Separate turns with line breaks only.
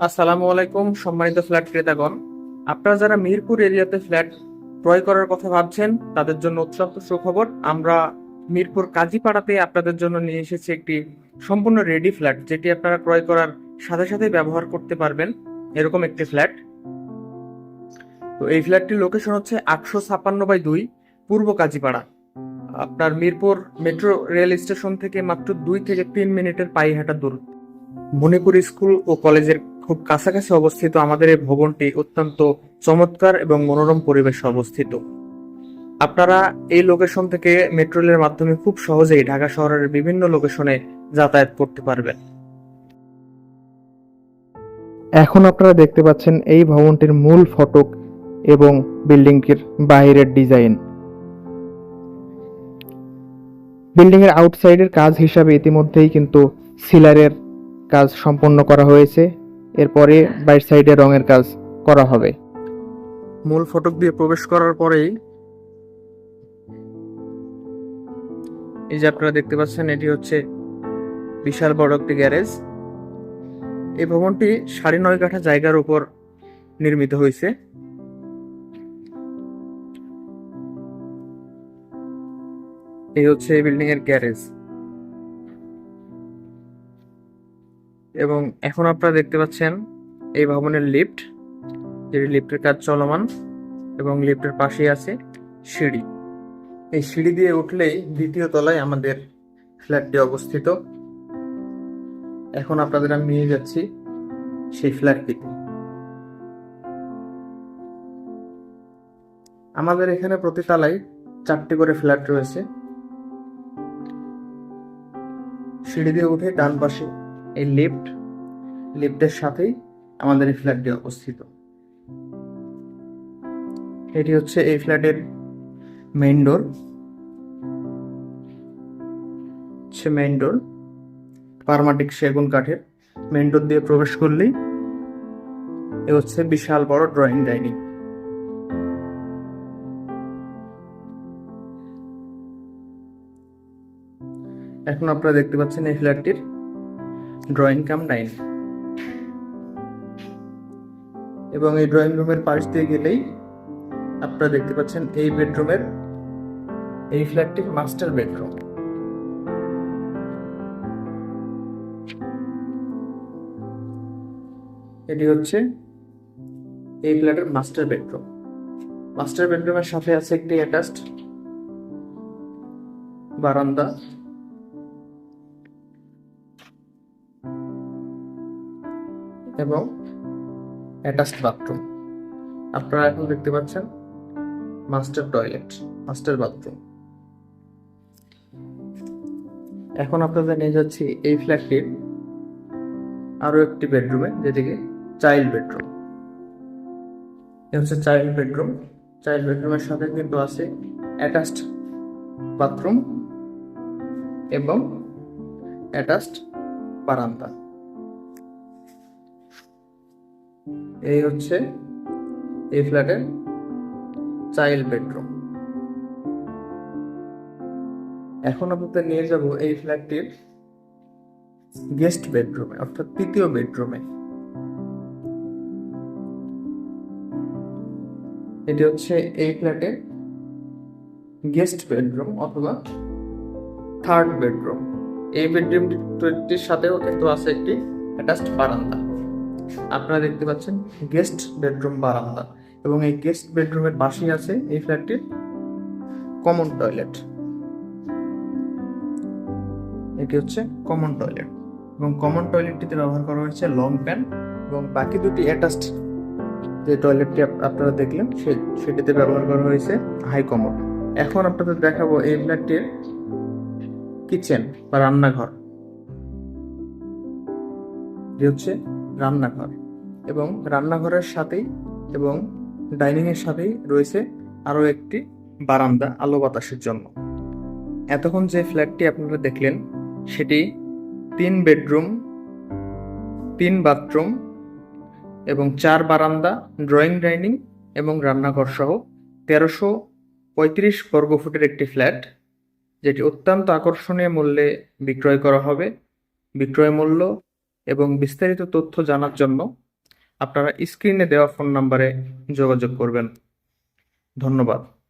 আসসালামু আলাইকুম, সম্মানিত ফ্ল্যাট ক্রেতাগণ। আপনারা যারা মিরপুর এরিয়াতে ফ্ল্যাট ক্রয় করার কথা ভাবছেন, তাদের জন্য অত্যন্ত সুখবর, আমরা মিরপুর কাজীপাড়াতে আপনাদের জন্য নিয়ে এসেছি একটি সম্পূর্ণ রেডি ফ্ল্যাট, যেটি আপনারা ক্রয় করার সাথে সাথে ব্যবহার করতে পারবেন, এরকম একটি ফ্ল্যাট। তো এই ফ্ল্যাটটির লোকেশন হচ্ছে আটশো ছাপ্পান্ন বাই দুই, পূর্ব কাজীপাড়া। আপনার মিরপুর মেট্রো রেল স্টেশন থেকে মাত্র দুই থেকে তিন মিনিটের পায়ে হাঁটা দূরত্ব মণিপুর স্কুল ও কলেজের খুব কাছাকাছি অবস্থিত আমাদের এই ভবনটি অত্যন্ত চমৎকার এবং মনোরম পরিবেশে অবস্থিত। আপনারা এই লোকেশন থেকে মেট্রো রেলের মাধ্যমে খুব সহজেই ঢাকা শহরের বিভিন্ন লোকেশনে যাতায়াত করতে পারবেন। এখন আপনারা দেখতে পাচ্ছেন এই ভবনটির মূল ফটক এবং বিল্ডিংটির বাইরের ডিজাইন। বিল্ডিং এর আউটসাইডের কাজ হিসাবে ইতিমধ্যেই কিন্তু সিলারের কাজ সম্পন্ন করা হয়েছে। এরপরে বাইর সাইডে রঙের কাজ করা হবে। মূল ফটক দিয়ে প্রবেশ করার পরেই এই যে আপনারা দেখতে পাচ্ছেন, এটি হচ্ছে বিশাল বড় একটি গ্যারেজ। এই ভবনটি সাড়ে নয় কাঠা জায়গার উপর নির্মিত হয়েছে। এই হচ্ছে এই বিল্ডিং এর গ্যারেজ। এবং এখন আপনারা দেখতে পাচ্ছেন এই ভবনের লিফট, যেটি লিফটের কাজ চলমান এবং লিফটের পাশেই আছে সিঁড়ি। এই সিঁড়ি দিয়ে উঠলেই দ্বিতীয় তলায় আমাদের ফ্ল্যাটটি অবস্থিত। এখন আপনাদের আমি নিয়ে যাচ্ছি সেই ফ্ল্যাটটিতে। আমাদের এখানে প্রতি তলায় চারটি করে ফ্ল্যাট রয়েছে। সিঁড়ি দিয়ে উঠে ডান পাশে এই লিফট লিফটের সাথেই আমাদের এই ফ্ল্যাটটি অবস্থিত। এটি হচ্ছে এই ফ্ল্যাটের মেইন ডোর হচ্ছে মেইন ডোর পারমাটিক সেগুন কাঠের মেইন ডোর দিয়ে প্রবেশ করলেই এ হচ্ছে বিশাল বড় ড্রয়িং ডাইনিং এখন আপনারা দেখতে পাচ্ছেন এই ফ্ল্যাটটির ড্রয়িং কাম নাইন এবং এই ড্রয়িং রুমের পাশ দিয়ে গেলেই আপনারা দেখতে পাচ্ছেন এই বেডরুমের এই ফ্ল্যাটটির মাস্টার বেডরুম এটি হচ্ছে এই ফ্ল্যাটের মাস্টার বেডরুম মাস্টার বেডরুমের সাথে আছে একটি অ্যাটাচড বারান্দা। এবং অ্যাটাচড বাথরুম। আপনারা এখন দেখতে পাচ্ছেন মাস্টার টয়লেট, মাস্টার বাথরুম। এখন আপনাদের নিয়ে যাচ্ছি এই ফ্ল্যাটটির আরও একটি বেডরুমে, যেটিকে চাইল্ড বেডরুম। এ হচ্ছে চাইল্ড বেডরুম। চাইল্ড বেডরুমের সাথে কিন্তু আছে অ্যাটাচড বাথরুম এবং অ্যাটাচড বারান্দা। এই হচ্ছে এই ফ্ল্যাটের চাইল্ড বেডরুম। এখন আপনাদের নিয়ে যাব এই ফ্ল্যাটটির গেস্ট বেডরুমে, অর্থাৎ তৃতীয় বেডরুমে। এটি হচ্ছে এই ফ্ল্যাটের গেস্ট বেডরুম অথবা থার্ড বেডরুম। এই বেডরুমটির সাথেও কিন্তু আছে একটি অ্যাটাচড বারান্দা। আপনারা দেখতে পাচ্ছেন গেস্ট বেডরুম বারান্দা এবং এই গেস্ট বেডরুমের পাশেই আছে এই ফ্ল্যাটটির কমন টয়লেট। এটি হচ্ছে কমন টয়লেট এবং কমন টয়লেটটিতে ব্যবহার করা হয়েছে লং প্যান এবং বাকি দুটি অ্যাটাচড যে টয়লেটটি আপনারা দেখলেন সেটিতে ব্যবহার করা হয়েছে হাই কমন এখন আপনাদের দেখাবো এই ফ্ল্যাটটির কিচেন বা রান্নাঘর। যে হচ্ছে রান্নাঘর এবং রান্নাঘরের সাথেই এবং ডাইনিং এর সাথেই রয়েছে আরও একটি বারান্দা আলো বাতাসের জন্য। এতক্ষণ যে ফ্ল্যাটটি আপনারা দেখলেন, সেটি তিন বেডরুম, তিন বাথরুম এবং চার বারান্দা ড্রয়িং, ডাইনিং এবং রান্নাঘর সহ তেরোশো পঁয়ত্রিশ বর্গফুটের একটি ফ্ল্যাট, যেটি অত্যন্ত আকর্ষণীয় মূল্যে বিক্রয় করা হবে। বিক্রয় মূল্য এবং বিস্তারিত তথ্য জানার জন্য আপনারা স্ক্রিনে দেওয়া ফোন নাম্বারে যোগাযোগ করবেন। ধন্যবাদ।